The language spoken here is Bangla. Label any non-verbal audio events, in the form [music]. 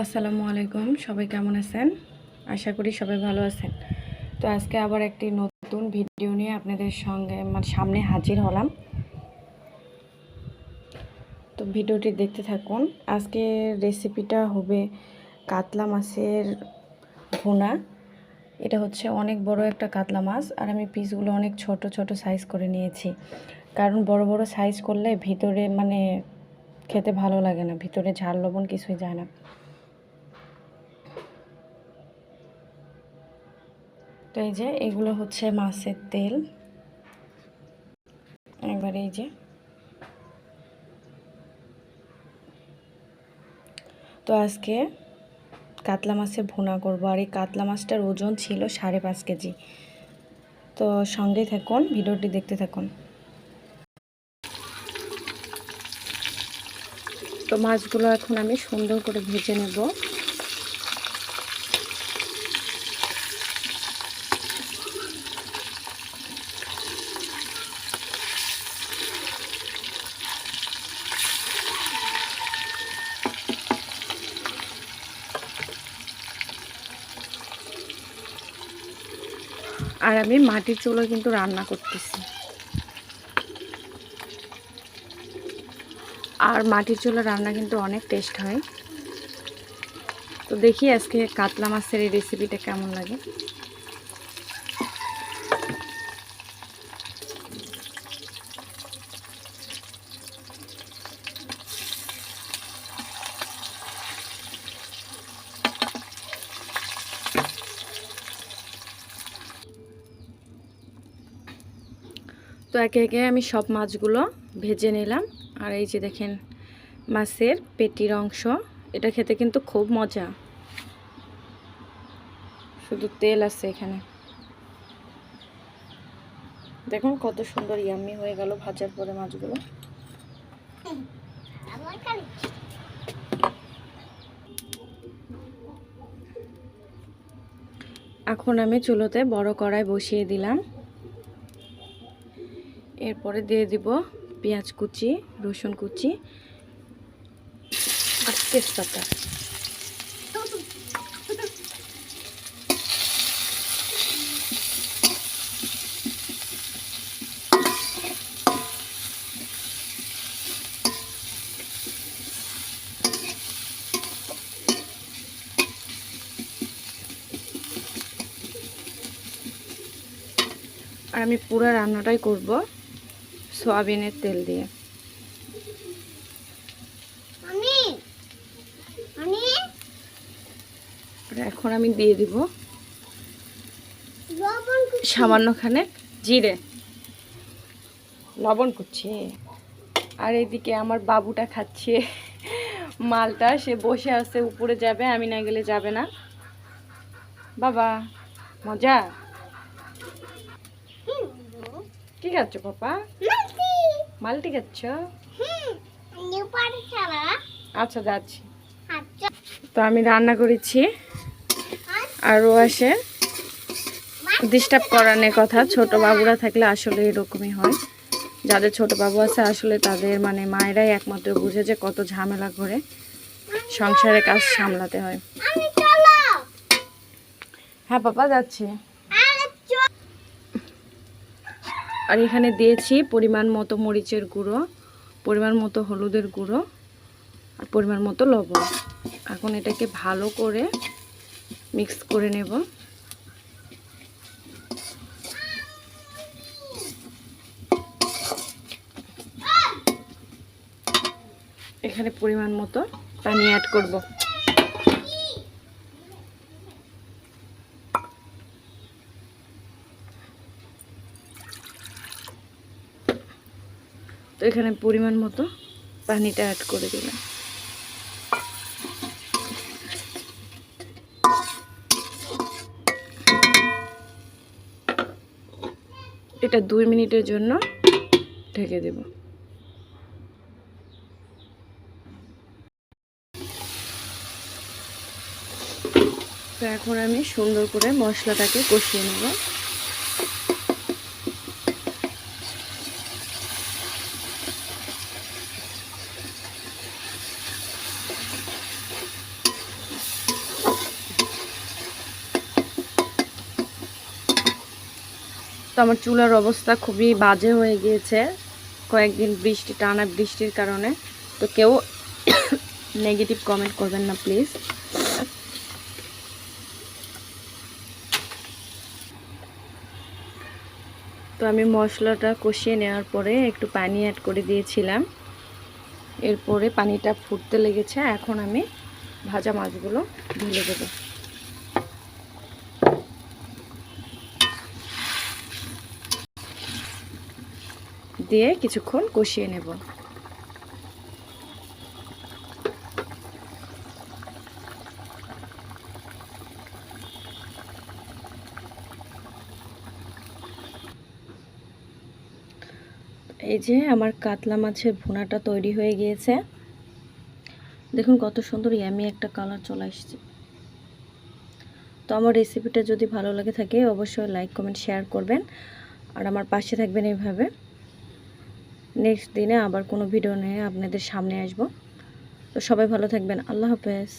আসসালামু আলাইকুম, সবাই কেমন আছেন? আশা করি সবাই ভালো আছেন। তো আজকে আবার একটি নতুন ভিডিও নিয়ে আপনাদের সঙ্গে মানে সামনে হাজির হলাম। তো ভিডিওটি দেখতে থাকুন। আজকে রেসিপিটা হবে কাতলা মাছের ভুনা। এটা হচ্ছে অনেক বড় একটা কাতলা মাছ, আর আমি পিসগুলো অনেক ছোট ছোট সাইজ করে নিয়েছি। কারণ বড় বড় সাইজ করলে ভিতরে মানে খেতে ভালো লাগে না। ভিতরে ঝাল, লবণ কিছুই যায় না। তো এই যে, এগুলো হচ্ছে মাছের তেল। একবার এই যে। তো আজকে কাতলা মাছের ভুনা করব, আর এই কাতলা মাছটার ওজন ছিল সাড়ে পাঁচ কেজি। তো সঙ্গেই থাকুন, ভিডিওটি দেখতে থাকুন। তো মাছগুলো এখন আমি সুন্দর করে ভেজে নেব। আর আমি মাটির চুলো কিন্তু রান্না করতেছি। আর মাটির চুলো রান্না কিন্তু অনেক টেস্ট হয়। তো দেখি আজকে কাতলা মাছের এই রেসিপিটা কেমন লাগে। তো একে একে আমি সব মাছগুলো ভেজে নিলাম। আর এই যে দেখেন মাছের পেটির অংশ, এটা খেতে কিন্তু খুব মজা। শুধু তেল আছে এখানে। দেখুন কত সুন্দর ইয়াম্মি হয়ে গেল ভাজার পরে মাছগুলো। এখন আমি চুলোতে বড় কড়াই বসিয়ে দিলাম। এরপরে দিয়ে দিব পেঁয়াজ কুচি রসুন কুচি আর তেজপাতা। আর আমি পুরো রান্নাটাই করব। সয়াবিনের তেল দিয়ে। এখন আমি দিয়ে দিব। সামান্যখানে জিরে। লবণ করছে আর এদিকে আমার বাবুটা খাচ্ছে। মালটা সে বসে আছে উপরে যাবে আমি না গেলে যাবে না। বাবা মজা? কি খাচ্ছ পাপা। মালটি খাচ্ছ? আচ্ছা যাচ্ছি। তো আমি রান্না করেছি। আরও আসে। ডিস্টার্ব করানোর কথা ছোট বাবুরা থাকলে আসলে এরকমই হয়। যাদের ছোট বাবু আছে আসলে তাদের মানে মায়েরাই একমাত্র বুঝে যে কত ঝামেলা করে সংসারে কাজ সামলাতে হয়। হ্যাঁ পাপা যাচ্ছি। আর এখানে দিয়েছি পরিমাণ মতো মরিচের গুঁড়ো, পরিমাণ মতো হলুদের গুঁড়ো আর পরিমাণ মতো লবণ। এখন এটাকে ভালো করে মিক্স করে নেব। এখানে পরিমাণ মতো পানি অ্যাড করব। তো এখানে পরিমাণ মতো পানিটা অ্যাড করে দিলাম। এটা দুই মিনিটের জন্য ঢেকে দেব। তো এখন আমি সুন্দর করে মশলাটাকে কষিয়ে নেব। আমার চুলার অবস্থা খুবই বাজে হয়ে গিয়েছে। কয়েকদিন বৃষ্টি, টানা বৃষ্টির কারণে। তো কেউ [coughs] নেগেটিভ কমেন্ট করবেন না প্লিজ তো আমি মশলাটা কষিয়ে নেওয়ার পরে একটু পানি অ্যাড করে দিয়েছিলাম। এরপরে পানিটা ফুটতে লেগেছে। এখন আমি ভাজা মাছগুলো ঢেলে দেবো। দিয়ে কিছুক্ষণ কষিয়ে নেব। এই যে আমার কাতলা মাছের ভুনাটা তৈরি হয়ে গিয়েছে। দেখুন কত সুন্দর ইয়ামি একটা কালার চলে আসছে। তো আমার রেসিপিটা যদি ভালো লাগে থাকে, অবশ্যই লাইক কমেন্ট শেয়ার করবেন। আর আমার পাশে থাকবেন এইভাবে। নেক্সট দিনে আবার কোনো ভিডিও নিয়ে আপনাদের সামনে আসব। তো সবাই ভালো থাকবেন। আল্লাহ হাফেজ।